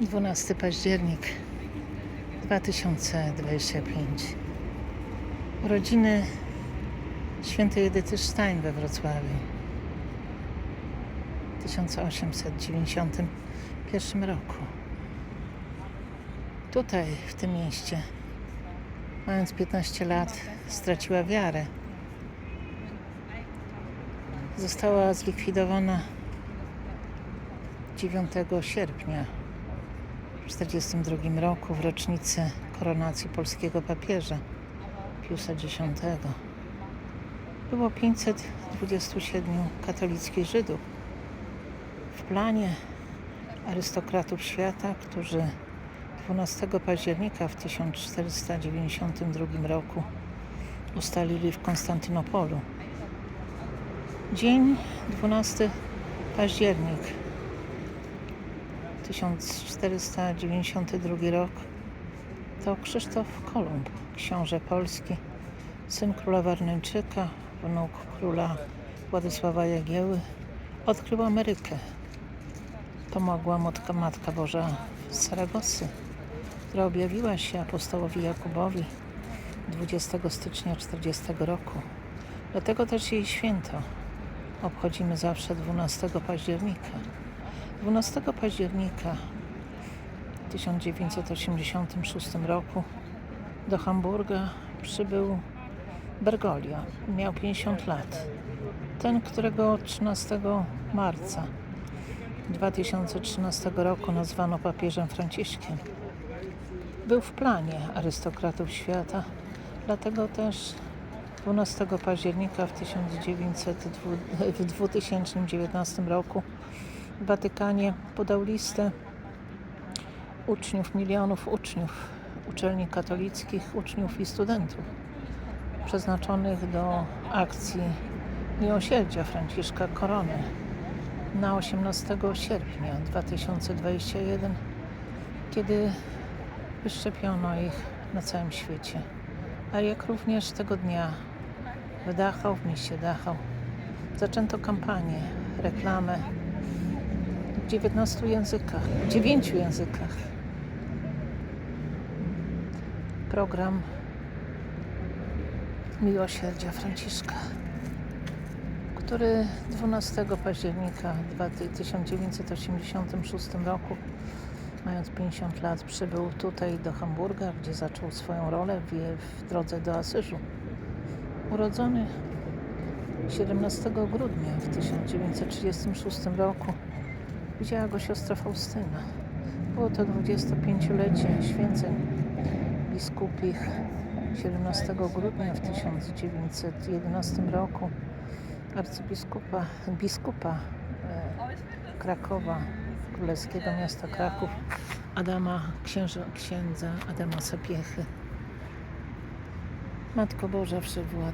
12 październik 2025. Urodziny świętej Edyty Stein we Wrocławiu w 1891 roku. Tutaj, w tym mieście, mając 15 lat, straciła wiarę. Została zlikwidowana 9 sierpnia 1942 roku w rocznicę koronacji polskiego papieża Piusa X. Było 527 katolickich Żydów w planie arystokratów świata, którzy 12 października w 1492 roku ustalili w Konstantynopolu. Dzień 12 październik 1492 rok to Krzysztof Kolumb, książę polski, syn króla Warneńczyka, wnuk króla Władysława Jagieły, odkrył Amerykę. Pomogła Matka, Matka Boża z Saragosy, która objawiła się apostołowi Jakubowi 20 stycznia 40 roku. Dlatego też jej święto obchodzimy zawsze 12 października. 12 października w 1986 roku do Hamburga przybył Bergoglio. Miał 50 lat. Ten, którego 13 marca 2013 roku nazwano papieżem Franciszkiem. Był w planie arystokratów świata, dlatego też 12 października w, 1900, w 2019 roku w Watykanie podał listę uczniów, milionów uczniów uczelni katolickich, uczniów i studentów przeznaczonych do akcji Miłosierdzia Franciszka Korony na 18 sierpnia 2021, kiedy wyszczepiono ich na całym świecie. A jak również tego dnia w Dachau, w mieście Dachau, zaczęto kampanię, reklamę w 19 językach, w 9 językach. Program Miłosierdzia Franciszka, który 12 października 1986 roku, mając 50 lat, przybył tutaj do Hamburga, gdzie zaczął swoją rolę w, drodze do Asyżu. Urodzony 17 grudnia w 1936 roku widziała go siostra Faustyna. Było to 25-lecie święceń biskupich 17 grudnia w 1911 roku arcybiskupa biskupa e, Krakowa, królewskiego miasta Kraków, Adama, księża, księdza Adama Sapiechy. Matko Boża Wszechwładna.